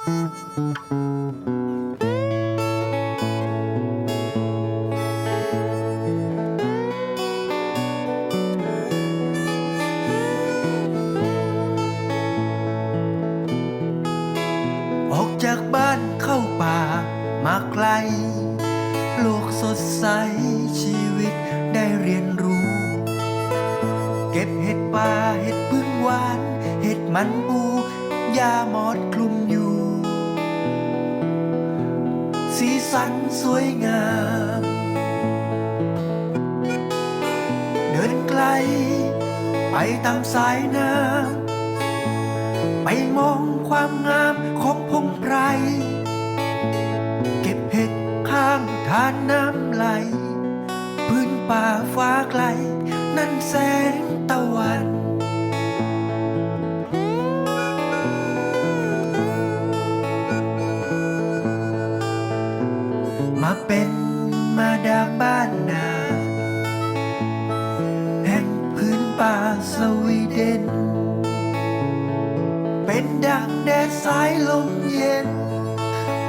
ออกจากบ้านเข้าป่ามาไกล โลกสดใสชีวิตได้เรียนรู้ เก็บเห็ดป่าเห็ดพึ่งหวาน เห็ดมันปูยาหมอด สวยงาม เดินไกล ไปตามสายน้ำไปมองความงามของพงไพร เก็บเห็ดข้างทานน้ำไหล พื้นป่าฟ้าไกล นั่นแสงตะวัน สวีเดน เป็นดังแดดสายลมเย็น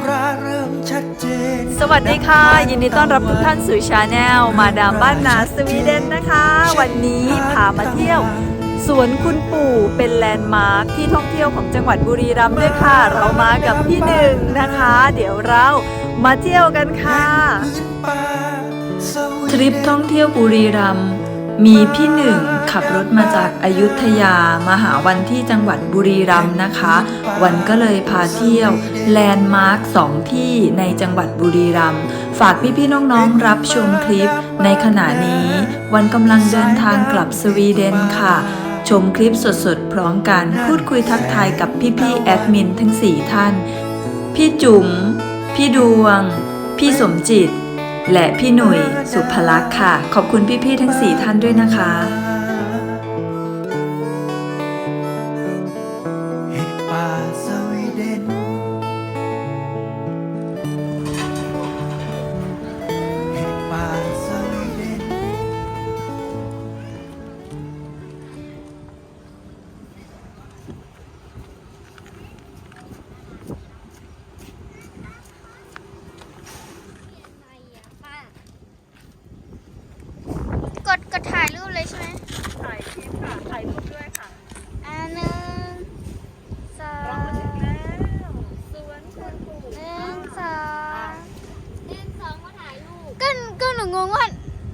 ราเริ่มชัดเจน สวัสดีค่ะ ยินดีต้อนรับทุกท่านสู่ชาแนลมาดามบ้านนาสวีเดนนะคะ วันนี้พามาเที่ยว สวนคุณปู่เป็นแลนด์มาร์คที่ท่องเที่ยวของจังหวัดบุรีรัมย์ด้วยค่ะ เรามากับพี่หนึ่งนะคะ เดี๋ยวเรามาเที่ยวกันค่ะพื้นป่าสวีเดนทริปท่องเที่ยวบุรีรัมย์ มีพี่หนึ่งขับรถมาจากอายุทยามาหาวันที่จังหวัดบุรีรัมย์นะคะ วันก็เลยพาเที่ยวแลนด์มาร์คสองที่ในจังหวัดบุรีรัมย์ฝากพี่ๆน้องๆรับชมคลิป ในขณะนี้ วันกำลังเดินทางกลับสวีเดนค่ะ ชมคลิปสดๆ พร้อมกันพูดคุยทักทายกับพี่ๆแอดมินทั้ง 4 ท่าน พี่จุ๋มพี่ดวง พี่สมจิต และพี่หนุ่ยสุภลักษ์ค่ะ ขอบคุณพี่ๆทั้ง 4 ท่านด้วยนะคะ ถ่ายรูปเลยใช่ไหมถ่ายคลิปค่ะถ่ายรูปด้วยค่ะอ่าหนึ่งสองแล้วสวนคุณปู่หนึ่งสองหนึ่งสองมาถ่ายรูปก็ก็หนูงงว่า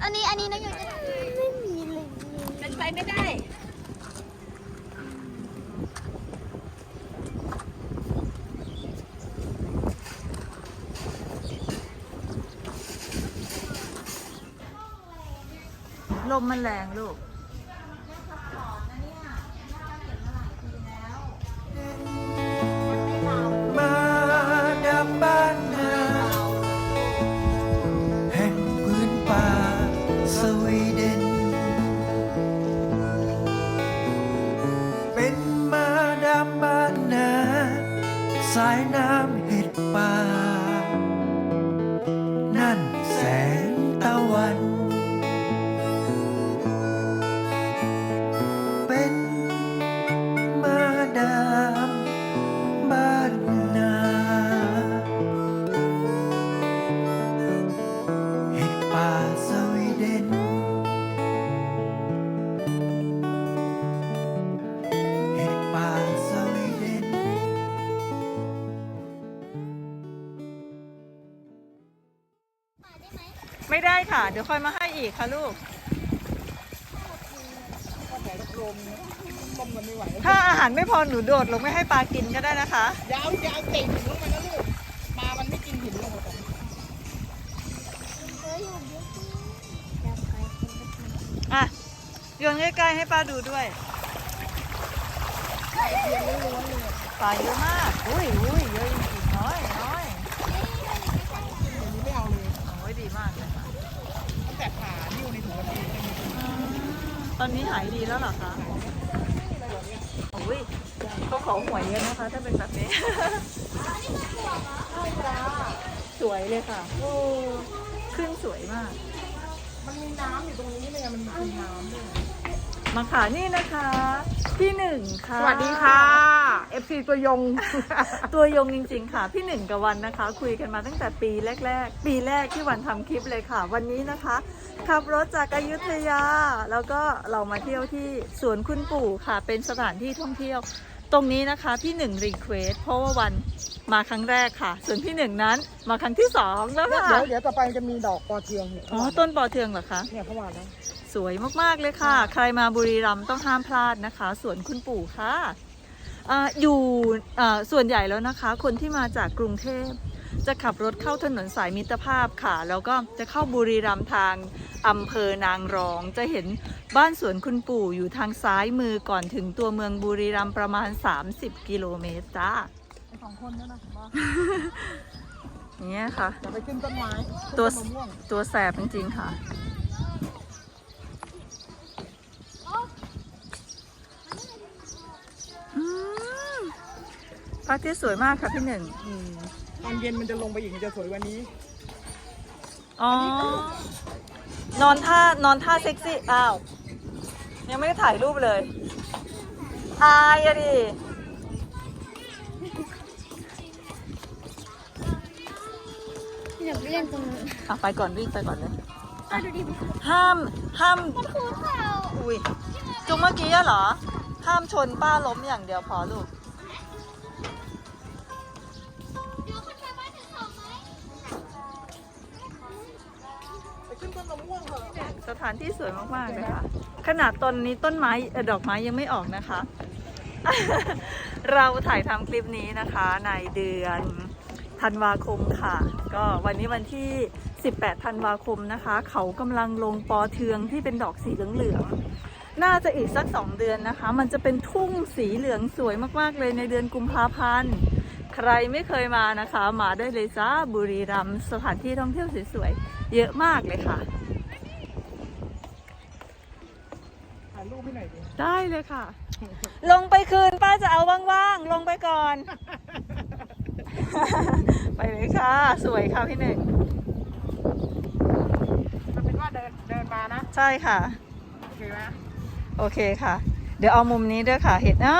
อันนี้อันนี้นักเรียนจะถ่ายไม่มีเลย เป็นไปไม่ได้ ล มันแรงลูก ไม่ได้ค่ะ เดี๋ยวค่อยมาให้อีกค่ะลูก ถ้าอาหารไม่พอหนูโดดลงไม่ให้ปลากินก็ได้นะคะ ยาวยาวเตะหินลงไปนะลูกปลามันไม่กินหินลงไปอะโยนใกล้ๆให้ป้าดูด้วยปลาเยอะมาก อุ้ยอุ้ยเยอะจริงๆน้อยน้อย อันนี้ไม่เอาเลย โอ้ยดีมากเลยค่ะ ตั้งแต่ขาที่อยู่ในถุงกระดาษไม่มี ต อนนี้หายดีแล้วเหรอคะโอ้ยเขาขอหวยเยอะนะคะ ถ้าเป็นแบบนี้ สวยเลยค่ะ โอ้ขึ้นสวยมาก มันมีน้ำอยู่ตรงนี้เลยอะมันมีน้ำด้วยมาค่ะนี่นะคะ พี่หนึ่งค่ะสวัสดีค่ะ FC ตัวยง ตัวยงจริงๆค่ะ พี่หนึ่งกับวันนะคะ คุยกันมาตั้งแต่ปีแรก ๆ ปีแรกที่วันทำคลิปเลยค่ะ วันนี้นะคะขับรถจากอายุทยา แล้วก็เรามาเที่ยวที่สวนคุณปู่ค่ะ เป็นสถานที่ท่องเที่ยว ตรงนี้นะคะพี่หนึ่งรีเควสเพราะว่าวันมาครั้งแรกค่ะ ส่วนพี่หนึ่งนั้นมาครั้งที่สองแล้วค่ะเดี๋ยวเดี๋ยวต่อไปจะมีดอกปอเทืองเนี่ยอ๋อต้นปอเทืองเหรอคะเนี่ยเขาว่าแล้ว สวยมากๆเลยค่ะ ใครมาบุรีรัมย์ต้องห้ามพลาดนะคะสวนคุณปู่ค่ะอาอยู่อ่าส่วนใหญ่แล้วนะคะ คนที่มาจากกรุงเทพจะขับรถเข้าถนนสายมิตรภาพค่ะ แล้วก็จะเข้าบุรีรัมย์ทางอำเภอนางรอง จะเห็นบ้านสวนคุณปู่อยู่ทางซ้ายมือก่อนถึงตัวเมืองบุรีรัมย์ประมาณ 30 กิโลเมตรจ้าสองคนนั่นนะผมว่าอย่างเงี้ยค่ะจะไปขึ้นต้นไม้ตัวขึ้นมะม่วงตัวแสบจริงๆค่ะ พระอาทิตย์สวยมากค่ะพี่หนึ่งอืมตอนเย็นมันจะลงไปอีกมันจะสวยกว่านี้ อ๋อ นอนท่านอนท่าเซ็กซี่ อ้าว ยังไม่ได้ถ่ายรูปเลย อายอะดิอยากไปเล่นตรงนู้นอะไปก่อนวิ่งไปก่อนเลย อะดูดิห้ามห้ามมันคูเข่าอุ้ยจุงเมื่อกี้อะเหรอ ห้ามชนป้าล้มอย่างเดียวพอลูกานที่สวยมากๆเลยค่ะ ขนาดตอนนี้ต้นไม้ดอกไม้ยังไม่ออกนะคะ เราถ่ายทำคลิปนี้นะคะ ในเดือนธันวาคมค่ะ ก็วันนี้วันที่ 18 ธันวาคมนะคะ เขากำลังลงปอเทืองที่เป็นดอกสีเหลืองๆ น่าจะอีกสัก 2 เดือนนะคะ มันจะเป็นทุ่งสีเหลืองสวยมากๆเลยในเดือนกุมภาพันธ์ ใครไม่เคยมานะคะ มาได้เลยจ้าบุรีรัมย์สถานที่ท่องเที่ยวสวยๆ เยอะมากเลยค่ะ ถ่ายรูปให้หน่อยดิ ได้เลยค่ะ ลงไปคืนป้าจะเอาว่างๆ ลงไปก่อน ไปเลยค่ะ สวยค่ะพี่หนึ่งมันเป็นว่าเดินเดินมานะ ใช่ค่ะ โอเคไหมโอเคค่ะ เดี๋ยวเอามุมนี้ด้วยค่ะ เห็นอ่า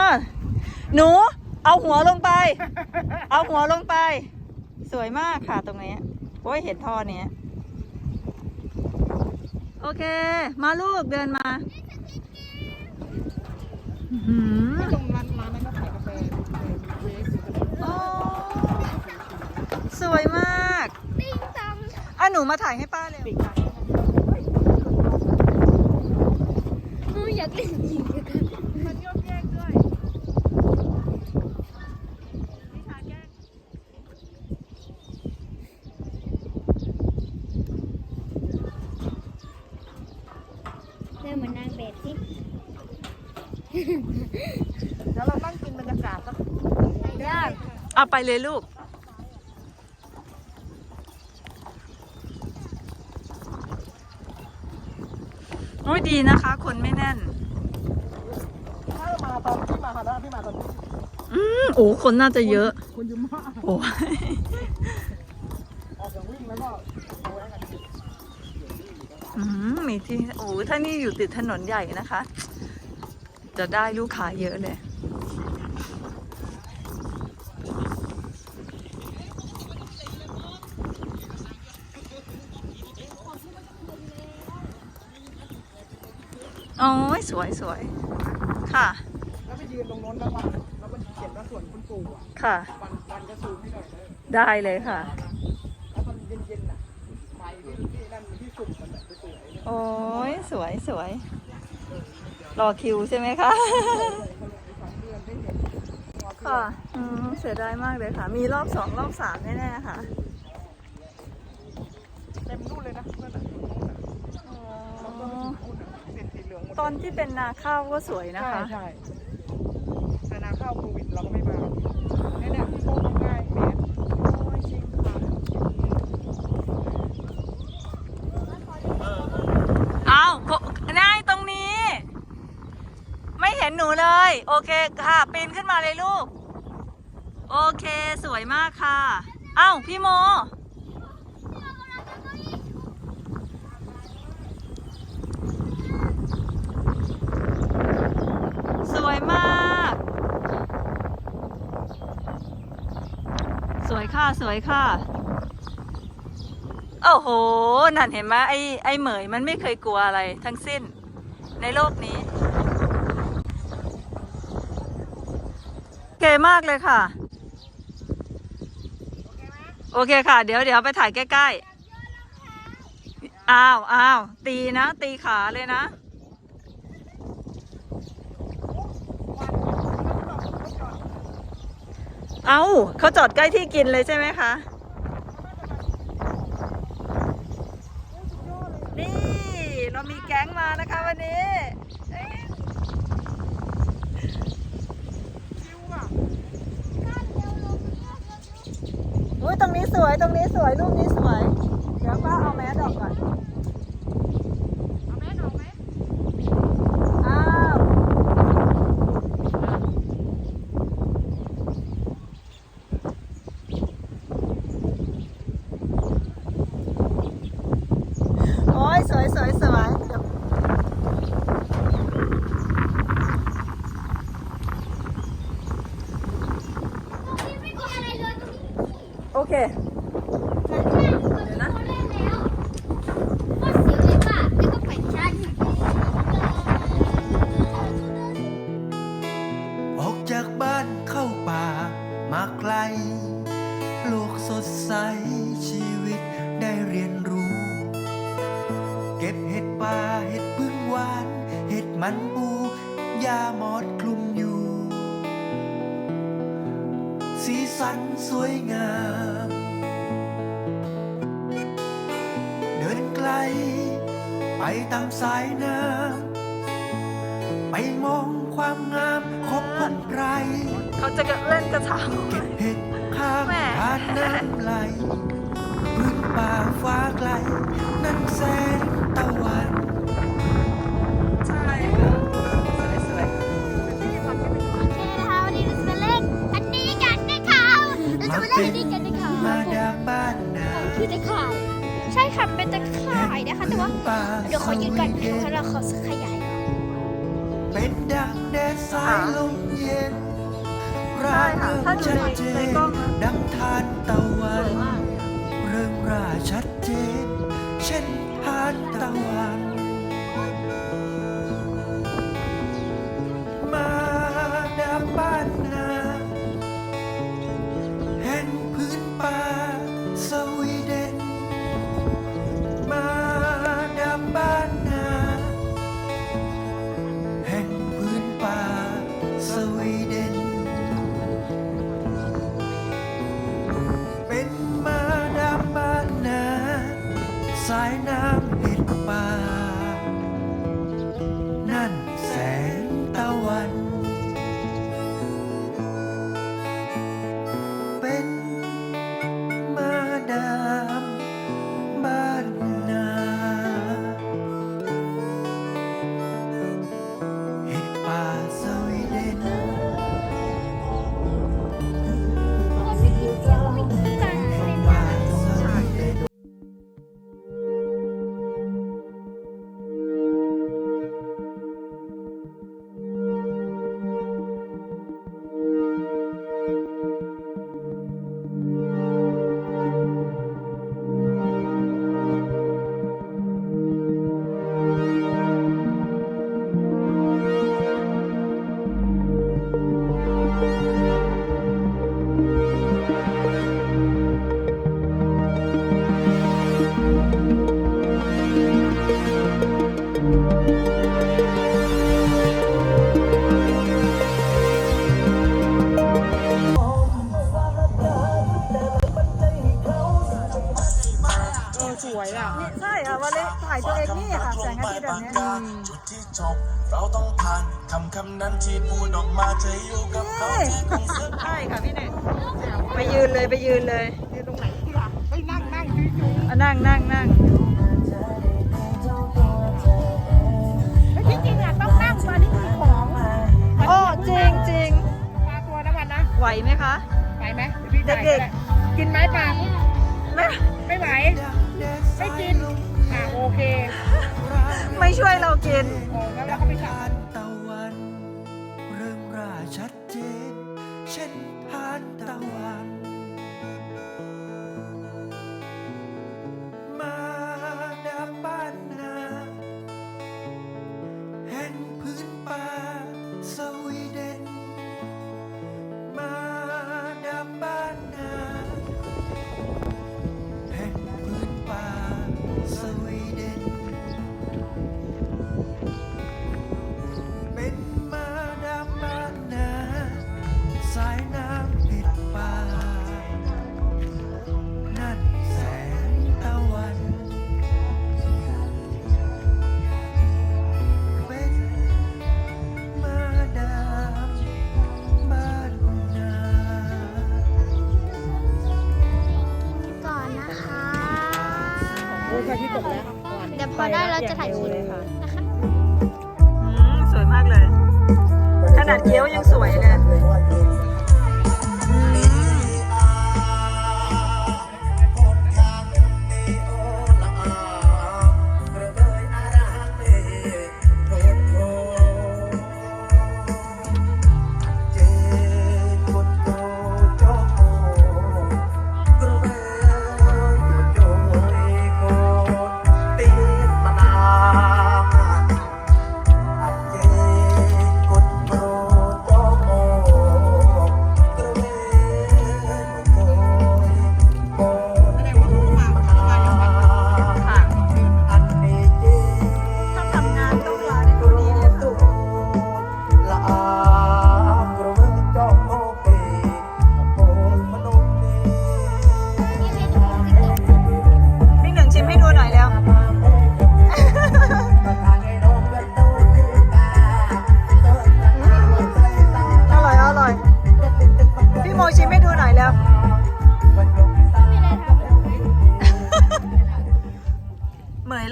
หนู เอาหัวลงไป เอาหัวลงไป สวยมากค่ะตรงนี้ โอ้ยเห็นท่อเนี้ย โอเค มาลูกเดินมาอื้อหือไม่ ตรงร้านร้านนั้นก็ขายกาแฟเวฟโอ้สวยมากติ้งตังอะหนูมาถ่ายให้ป้าเร็วปีกขายหนูอยากเล่นยิงกันมันโยกแยกด้วย เล่นเหมือนนางแบบสิ เดี๋ยวเราตั้งกินบรรยากาศสัก ได้ เอาไปเลยลูก โอ้ยดีนะคะ คนไม่แน่น ถ้ามาตอนที่มาค่ะนะพี่มาตอนนี้อืมโอ้คนน่าจะเยอะ คนเยอะมาก โอ้ยออกจากวิ่งแล้วก็เอาไว้กันอืมมีที่ โอ้ถ้านี่อยู่ติดถนนใหญ่นะคะ จะได้ลูกค้าเยอะเลย โอ้ ยสวยสวย ค่ะ แล้วไปยืนตรงโน้นแล้วว่าแล้วมันเขียนว่าส่วนคุณปู่อะค่ะ วันวันจะซูมให้หน่อยเลยได้เลยค่ะ แล้วตอนเย็นๆน่ะไฟที่ที่นั่นที่สุดมันแบบสวยๆเนี่ยโอ้ยสวยสวย รอคิวใช่ไหมคะค่ะอืมเสียดายมากเลยค่ะ มีรอบสองรอบสามแน่ๆค่ะ เต็มนู่นเลยนะนั่นน่ะจุดนู้นน่ะแล้วก็ไปถึงนู่นน่ะเป็นสีเหลืองหมด ตอนที่เป็นนาข้าวก็สวยนะคะ ใช่ใช่แต่นาข้าวโควิดเราก็ไม่มาเนี่ยเนี่ยโค้งง่ายเมตรโอ้ยจริงค่ะเอาโกนายตรงนี้ ไม่เห็นหนูเลย โอเคค่ะปีนขึ้นมาเลยลูก โอเคสวยมากค่ะ เอ้าพี่โมสวยม ค่ะ สวยค่ะ โอ้โห นั่นเห็นไหมไอ้ไอ้เหมยมันไม่เคยกลัวอะไรทั้งสิ้น ในโลกนี้ เก๋มากเลยค่ะ โอเคค่ะ เดี๋ยวเดี๋ยวไปถ่ายใกล้ๆ อ้าวอ้าวตีนะ ตีขาเลยนะ เอาเขาจอดใกล้ที่กินเลยใช่ไหมคะ นี่เรามีแก๊งมานะคะวันนี้วุ้ยตรงนี้สวยตรงนี้สวยรูปนี้สวย เดี๋ยวป้าเอาแมสออกก่อน ตามสายน้ำไปมองความงามของพันไพรเขาจะเล่นกระถางเก็บเห็ดข้างแม่ทานน้ำไหลพื้นป่าฟ้าไกล นั่นแสงตะวันใช่ค่ะสวยสวยโอเคนะคะวันนี้เราจะมาเล่นอันนี้กันนะคะเราจะมาเล่นอันนี้กันนะคะมาดามบ้านนาคือตะข่าย นะคะ แต่ว่าป่าเดี๋ยวขอยืนก่อนสเพวีเดราะเราขอขยายเป็นดังแดดสายลมเย็นร่าใช่ค่ะเริงถ้าดูชัดในเจในนกล้องนะดังทานตะวัสวยนมากเริ่มร่าชัดเจนเช่นทานตะวัน นั้นที่พูดออกมาจะอยู่กับเขาที่คงเสื้อใช่ค่ะพี่เน่งไปยืนเลยไปยืนเลยยืนตรงไหนดีล่ะไปนั่งนั่งยืนอยู่อะนั่งนั่งนั่งแล้วที่จริงอะต้องนั่งมาที่มีของโอ้จริงจริงปลาตัวน้ำมันนะไหวไหมคะไปไหมดี๋ยวพี่จ่ายเด็กให้กินไหมปลาไม่ไม่ไหวไม่กินอะโอเค ไม่ช่วยเรากินโอ้งั้นเราก็ไปสั่ง ชัดเจน เช่นทานตะวัน เราจะถ่ายคลิปเลยค่ะนะคะ อืมสวยมากเลย ขนาดเกี้ยวยังสวยเลย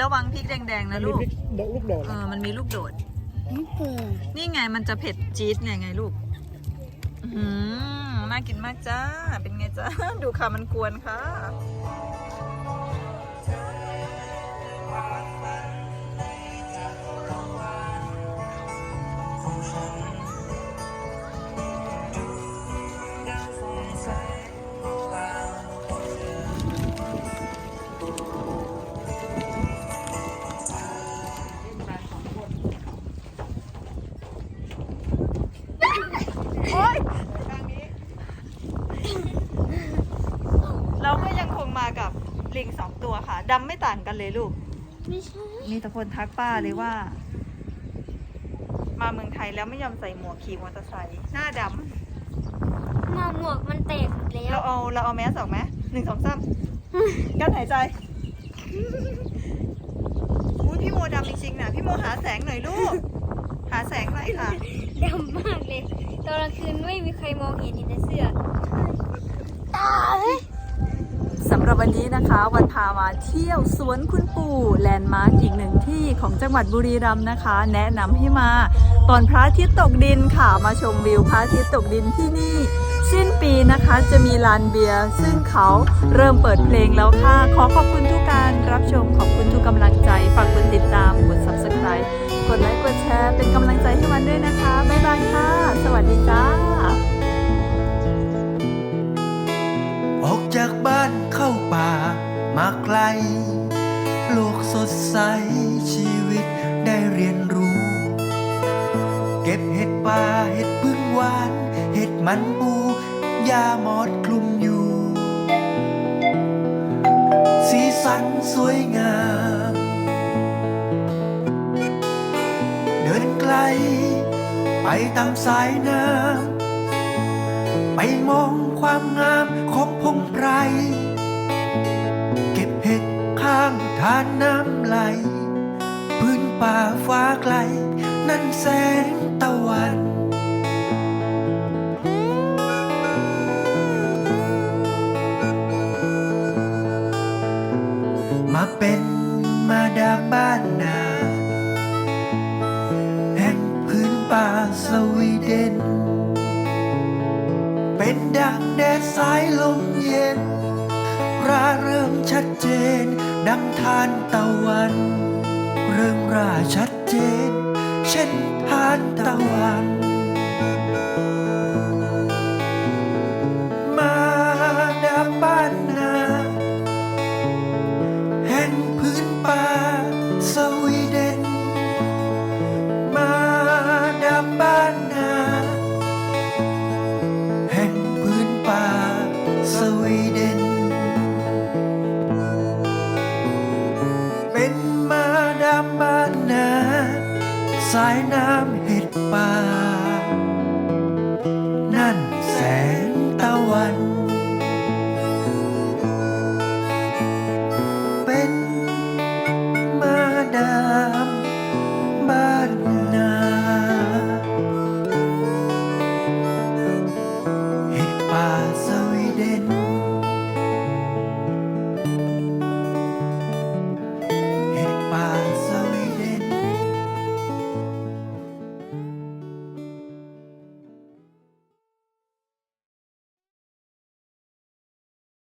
ระวังพริกแดงๆนะลูก ดอกลูกโดดเออ มันมีลูกโดด ไม่เปิดนี่ไงมันจะเผ็ดจี๊ดไงไงลูก อืมน่ากินมากจ้า เป็นไงจ้า ดูค่ะมันกวนค่ะ ลิงสองตัวค่ะดำไม่ต่างกันเลยลูก ไม่ใช่มีแต่คนทักป้าเลยว่า มาเมืองไทยแล้วไม่ยอมใส่หมวกขี่มอเตอร์ไซค์หน้าดหมาหมวกมันแตกแล้ำเราวเอาเราเอาแมสออกไหมหนึ่งสองสามกั้นหายใจอุ้ยพี่โมดำจริงๆนะพี่โมหาแสงหน่อยลูก หาแสงหน่อยค่ะ ดำมากเลย ตอนกลางคืนไม่มีใครมองเห็นเห็นแต่เสื้อตาเลยสำหรับวันนี้นะคะ วันพามาเที่ยวสวนคุณปู่แลนด์มาร์กอีกหนึ่งที่ของจังหวัดบุรีรัมย์นะคะ แนะนำให้มา ตอนพระอาทิตย์ตกดินค่ะมาชมวิวพระอาทิตย์ตกดินที่นี่ สิ้นปีนะคะจะมีลานเบียร์ซึ่งเขาเริ่มเปิดเพลงแล้วค่ะ ขอขอบคุณทุกการรับชมขอบคุณทุกกำลังใจฝากกดติดตามกด subscribe กดไลค์กดแชร์เป็นกำลังใจให้มันด้วยนะคะบ๊ายบายค่ะ สวัสดีจ้า ออกจากบ้านเข้าป่ามาไกล โลกสดใสชีวิตได้เรียนรู้ เก็บเห็ดป่าเห็ดพึ่งหวาน เห็ดมันปูยาหมอดคลุมอยู่ สีสันสวยงาม เดินไกล ไปตามสายน้ำไปมองความงาม ของพงไพร เก็บเห็ดข้างทานน้ำไหล พื้นป่าฟ้าไกล นั่นแสงตะวัน นดังแดดสายลมเย็นราเริ่มชัดเจน ดังทานตะวัน เริ่มราชัดเจน เช่นทานตะวัน นา สายน้ำเห็ดป่า